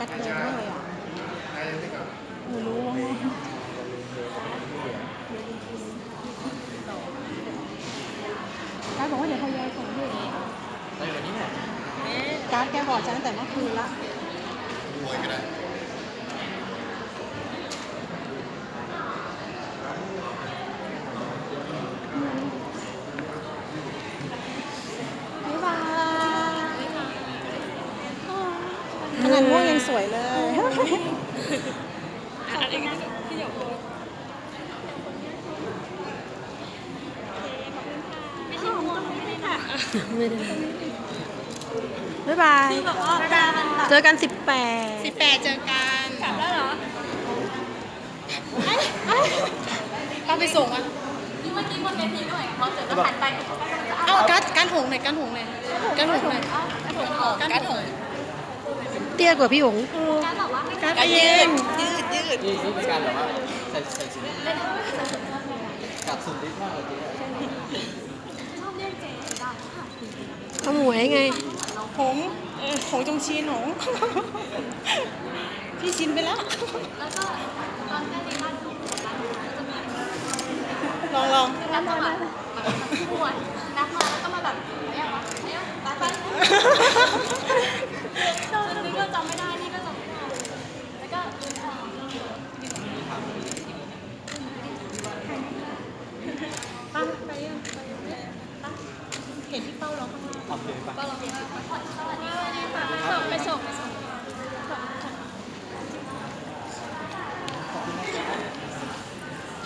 กัดแดงมากเลยอะหนูรู้การบอกว่าเดี๋ยวพยายส่งให้ไปวันนี้แหละการแกบอกฉันตั้งแต่เมื่อคืนละมวยก็ได้ บ๊ายบาย ขนาดม่วงยังสวยเลยบ๊ายบายแบบว่าเวลามันแบบเจอกันสิบแปดสิบแปดเจอกันกลับแล้วเหรอป้าไปส่งอะนี่เมื่อกี้บนเวทีด้วยพอเสร็จก็หันไปเขาก็จะ เอาการการหงหน่อยการหงหน่อยการหงหน่อยการหงเตี้ยกว่าพี่หงการบอกว่าให้การไปยืนยืดยืดนี่นี่เป็นการแบบว่าใส่ใส่สีกับสุดฤทธิ์มากเลยจริงชอบเรียกเจ๊ได้ค่ะขโมยไงหงเออหงจงชีนหงพี่ชินไปแล้วแล้วก็ตอนแรกในบ้านของร้านก็จะมีลองลองนักมาแบบปวดนักมาแล้วก็มาแบบไอ้ยังวะไอ้ยังตา เห็นที่เป้าร้องข้างล่างโอเคไป้าลงสวัสดีค่ะ